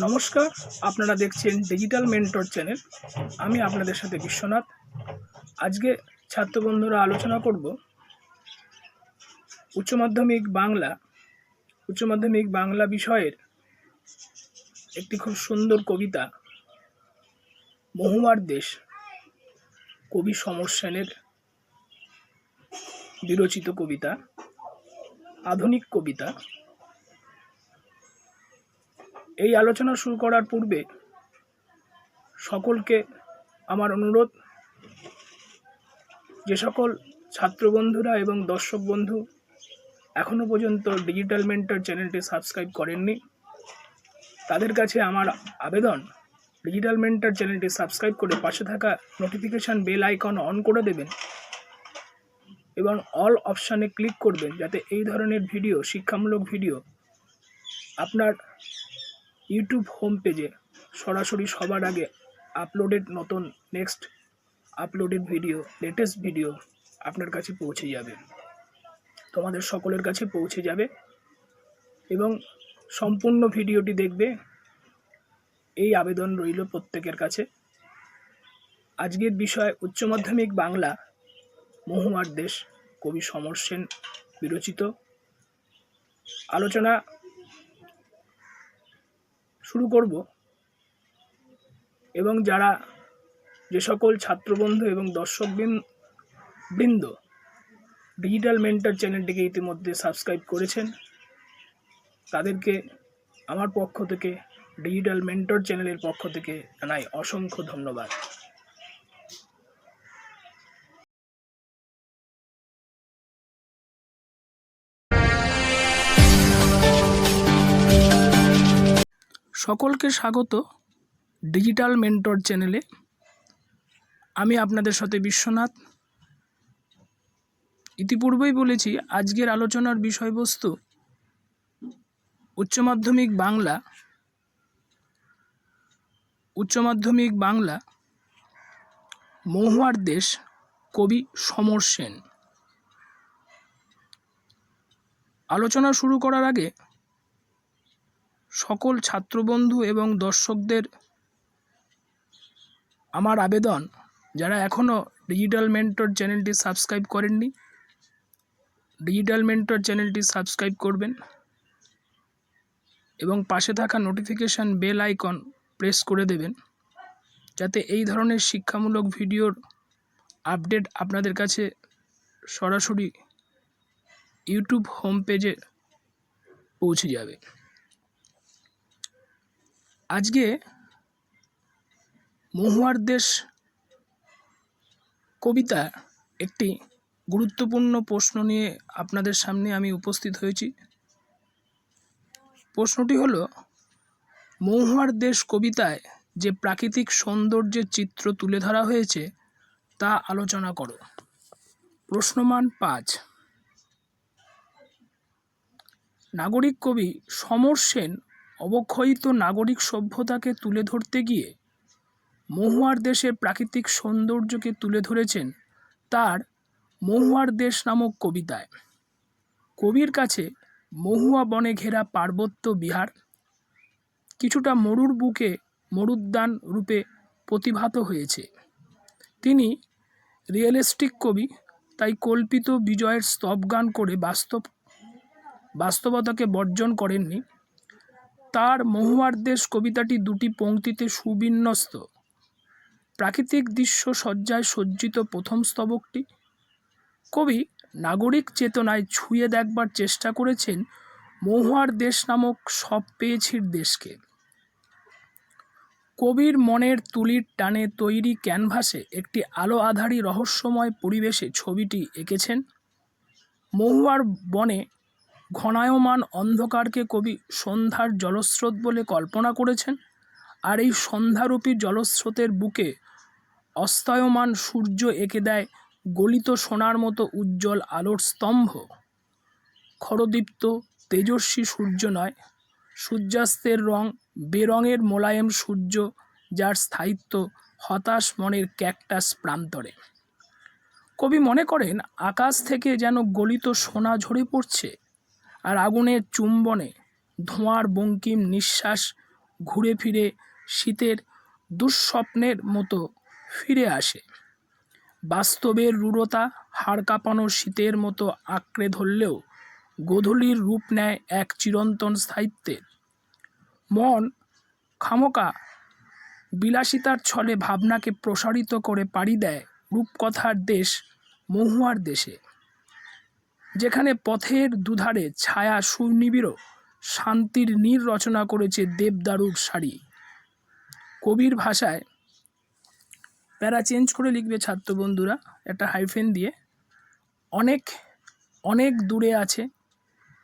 নমস্কার, আপনারা দেখছেন ডিজিটাল মেন্টর চ্যানেল আমি আপনাদের সাথে বিশ্বনাথ। আজকে ছাত্র বন্ধুরা আলোচনা করব উচ্চ মাধ্যমিক বাংলা। উচ্চ মাধ্যমিক বাংলা বিষয়ের একটি খুব সুন্দর কবিতা মহুয়ার দেশ, কবি সমর সেনের বিরচিত কবিতা, আধুনিক কবিতা। এই আলোচনা শুরু করার পূর্বে সকলকে আমার অনুরোধ যে সকল ছাত্র বন্ধুরা এবং দর্শক বন্ধু এখনও পর্যন্ত ডিজিটাল মেন্টর চ্যানেলটি সাবস্ক্রাইব করেননি, তাদের কাছে আমার আবেদন, ডিজিটাল মেন্টর চ্যানেলটি সাবস্ক্রাইব করে পাশে থাকা নোটিফিকেশান বেল আইকন অন করে দেবেন এবং অল অপশানে ক্লিক করবেন যাতে এই ধরনের ভিডিও, শিক্ষামূলক ভিডিও আপনার ইউটিউব হোম পেজে সরাসরি সবার আগে আপলোডেড নতুন next uploaded video latest video আপনার কাছে পৌঁছে যাবে। তোমাদের সকলের কাছে পৌঁছে যাবে এবং সম্পূর্ণ ভিডিওটি দেখবে। এই আবেদন রইল প্রত্যেকের কাছে। আজকের বিষয় উচ্চ মাধ্যমিক বাংলা মহুয়ার দেশ, কবি সমর সেন বিরচিত। আলোচনা শুরু করব। এবং যারা যে সকল ছাত্রবন্ধু এবং দর্শক বৃন্দ ডিজিটাল মেন্টর চ্যানেলটিকে ইতিমধ্যে সাবস্ক্রাইব করেছেন, তাদেরকে আমার পক্ষ থেকে ডিজিটাল মেন্টর চ্যানেলের পক্ষ থেকে জানাই অসংখ্য ধন্যবাদ। সকলকে স্বাগত ডিজিটাল মেন্টর চ্যানেলে। আমি আপনাদের সাথে বিশ্বনাথ। ইতিপূর্বেই বলেছি, আজকের আলোচনার বিষয়বস্তু উচ্চ মাধ্যমিক বাংলা। উচ্চ মাধ্যমিক বাংলা, মহুয়ার দেশ, কবি সমর সেন। আলোচনা শুরু করার আগে সকল ছাত্রবন্ধু এবং দর্শকদের আমার আবেদন, যারা এখনও ডিজিটাল মেন্টর চ্যানেলটি সাবস্ক্রাইব করেননি ডিজিটাল মেন্টর চ্যানেলটি সাবস্ক্রাইব করবেন এবং পাশে থাকা নোটিফিকেশান বেল আইকন প্রেস করে দেবেন, যাতে এই ধরনের শিক্ষামূলক ভিডিওর আপডেট আপনাদের কাছে সরাসরি ইউটিউব হোম পেজে পৌঁছে যাবে। আজকে মহুয়ার দেশ কবিতা একটি গুরুত্বপূর্ণ প্রশ্ন নিয়ে আপনাদের সামনে আমি উপস্থিত হয়েছি। প্রশ্নটি হলো, মহুয়ার দেশ কবিতায় যে প্রাকৃতিক সৌন্দর্যের চিত্র তুলে ধরা হয়েছে, তা আলোচনা করো। প্রশ্নমান পাঁচ। নাগরিক কবি সমর সেন অবক্ষয়িত নাগরিক সভ্যতাকে তুলে ধরতে গিয়ে মহুয়ার দেশের প্রাকৃতিক সৌন্দর্যকে তুলে ধরেছেন তার মহুয়ার দেশ নামক কবিতায়। কবির কাছে মহুয়া বনে ঘেরা পার্বত্য বিহার কিছুটা মরুর বুকে মরুদ্যান রূপে প্রতিভাত হয়েছে। তিনি রিয়েলিস্টিক কবি, তাই কল্পিত বিজয়ের স্তবগান করে বাস্তব, বাস্তবতাকে বর্জন করেননি। তার মহুয়ার দেশ কবিতাটি দুটি পংক্তিতে সুবিন্যস্ত। প্রাকৃতিক দৃশ্য সজ্জায় সজ্জিত প্রথম স্তবকটি। কবি নাগরিক চেতনায় ছুঁয়ে দেখবার চেষ্টা করেছেন মহুয়ার দেশ নামক সব পেয়েছির দেশকে। কবির মনের তুলির টানে তৈরি ক্যানভাসে একটি আলো আধারী রহস্যময় পরিবেশে ছবিটি এঁকেছেন। মহুয়ার বনে ঘনায়মান অন্ধকারকে কবি সন্ধ্যার জলস্রোত বলে কল্পনা করেছেন, আর এই সন্ধ্যারূপী জলস্রোতের বুকে অস্তয়মান সূর্য এঁকে দেয় গলিত সোনার মতো উজ্জ্বল আলোর স্তম্ভ। খরদীপ্ত, তেজস্বী সূর্য নয়, সূর্যাস্তের রং বেরঙের মোলায়েম সূর্য, যার স্থায়িত্ব হতাশ মনের ক্যাকটাস প্রান্তরে। কবি মনে করেন, আকাশ থেকে যেন গলিত সোনা ঝরে পড়ছে আর আগুনের চুম্বনে ধোঁয়ার বঙ্কিম নিঃশ্বাস ঘুরে ফিরে শীতের দুঃস্বপ্নের মতো ফিরে আসে। বাস্তবের রূঢ়তা হাড় কাঁপানো শীতের মতো আঁকড়ে ধরলেও গোধূলির রূপ নেয় এক চিরন্তন স্থায়িত্বের। মন খামোকা, বিলাসিতার ছলে ভাবনাকে প্রসারিত করে পাড়ি দেয় রূপকথার দেশ, মহুয়ার দেশে। যেখানে পথের দুধারে ছায়া সুনিবিড়, শান্তির নীর রচনা করেছে দেবদারুর শাড়ি কবির ভাষায় প্যারা চেঞ্জ করে লিখবে ছাত্র বন্ধুরা একটা হাইফেন দিয়ে। অনেক অনেক দূরে আছে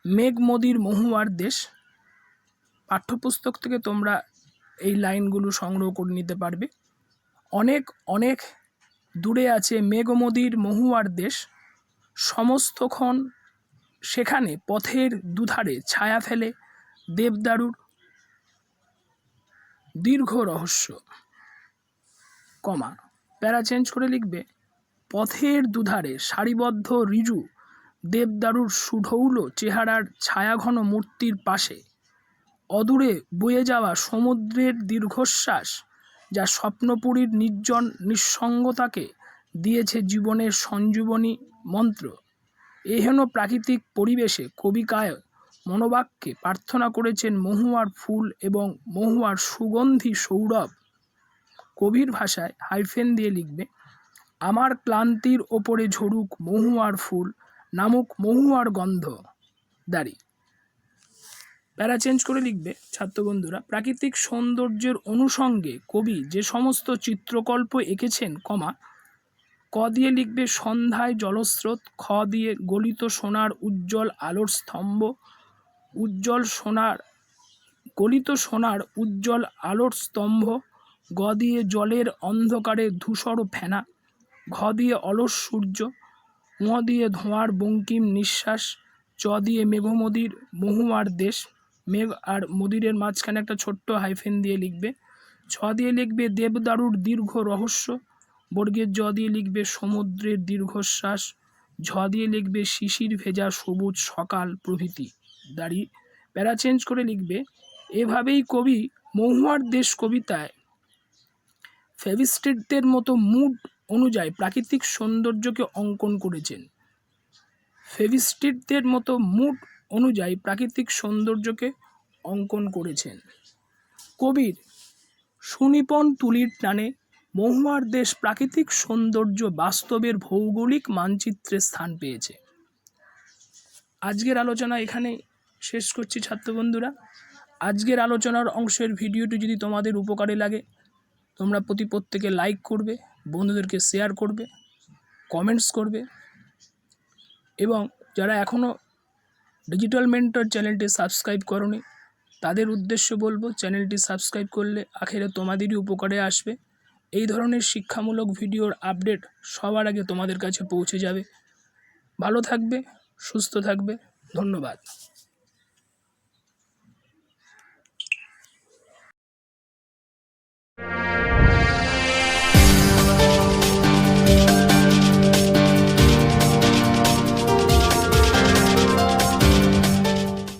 মেঘ মদির মহুয়ার দেশ। পাঠ্যপুস্তক থেকে তোমরা এই লাইনগুলো সংগ্রহ করে নিতে পারবে। অনেক অনেক দূরে আছে মেঘমদির মহুয়ার দেশ। সমস্তক্ষণ সেখানে পথের দুধারে ছায়া ফেলে দেবদারুর দীর্ঘ রহস্য। কমা, প্যারা চেঞ্জ করে লিখবে, পথের দুধারে সারিবদ্ধ রিজু দেবদারুর সুঢৌল চেহারার ছায়াঘন মূর্তির পাশে। অদূরে বয়ে যাওয়া সমুদ্রের দীর্ঘশ্বাস যা স্বপ্নপুরীর নির্জন নিঃসঙ্গতাকে দিয়েছে জীবনের সঞ্জীবনী মন্ত্র। এহেন প্রাকৃতিক পরিবেশে কবিকায় মনোবাক্যে প্রার্থনা করেছেন মহুয়ার ফুল এবং মহুয়ার সুগন্ধি সৌরভ। কবির ভাষায় হাইফেন দিয়ে লিখবে, আমার ক্লান্তির ওপরে ঝরুক মহুয়ার ফুল নামুক মহুয়ার গন্ধ। দাড়ি। প্যারা চেঞ্জ করে লিখবে ছাত্র বন্ধুরা প্রাকৃতিক সৌন্দর্যের অনুষঙ্গে কবি যে সমস্ত চিত্রকল্প এঁকেছেন, কমা ক দিয়ে লিখবে, সন্ধ্যায় জলস্রোত, খ দিয়ে গলিত সোনার উজ্জ্বল আলোর স্তম্ভ, উজ্জ্বল সোনার, গলিত সোনার উজ্জ্বল আলোর স্তম্ভ, গ দিয়ে জলের অন্ধকারে ধূসর ফেনা, ঘ দিয়ে অলস সূর্য ম দিয়ে ধোঁয়ার বঙ্কিম নিঃশ্বাস, চ দিয়ে মেঘমদির মহুয়ার দেশ, মেঘ আর মদিরের মাঝখানে একটা ছোট্ট হাইফেন দিয়ে লিখবে, ছ দিয়ে লিখবে দেবদারুর দীর্ঘ রহস্য বর্গের জ দিয়ে লিখবে সমুদ্রের দীর্ঘশ্বাস, ঝ দিয়ে লিখবে শিশির ভেজা সবুজ সকাল প্রভৃতি। দাঁড়ি প্যারা চেঞ্জ করে লিখবে, এভাবেই কবি মহুয়ার দেশ কবিতায় ফেভিস্টেটদের মতো মুড অনুযায়ী প্রাকৃতিক সৌন্দর্যকে অঙ্কন করেছেন। ফেভিস্টেটদের মতো মুড অনুযায়ী প্রাকৃতিক সৌন্দর্যকে অঙ্কন করেছেন। কবির সুনিপন তুলির টানে মহুয়ার দেশ প্রাকৃতিক সৌন্দর্য বাস্তবের ভৌগোলিক মানচিত্রে স্থান পেয়েছে। আজকের আলোচনা এখানে শেষ করছি ছাত্র বন্ধুরা আজকের আলোচনার অংশের ভিডিওটি যদি তোমাদের উপকারে লাগে, তোমরা প্রতি প্রত্যেকে লাইক করবে, বন্ধুদেরকে শেয়ার করবে, কমেন্টস করবে এবং যারা এখনও ডিজিটাল মেন্টর চ্যানেলটি সাবস্ক্রাইব করনি, তাদের উদ্দেশ্য বলব চ্যানেলটি সাবস্ক্রাইব করলে আখেরে তোমাদেরই উপকারে আসবে। এই ধরনের শিক্ষামূলক ভিডিওর আপডেট সবার আগে তোমাদের কাছে পৌঁছে যাবে। ভালো থাকবে, সুস্থ থাকবে। ধন্যবাদ।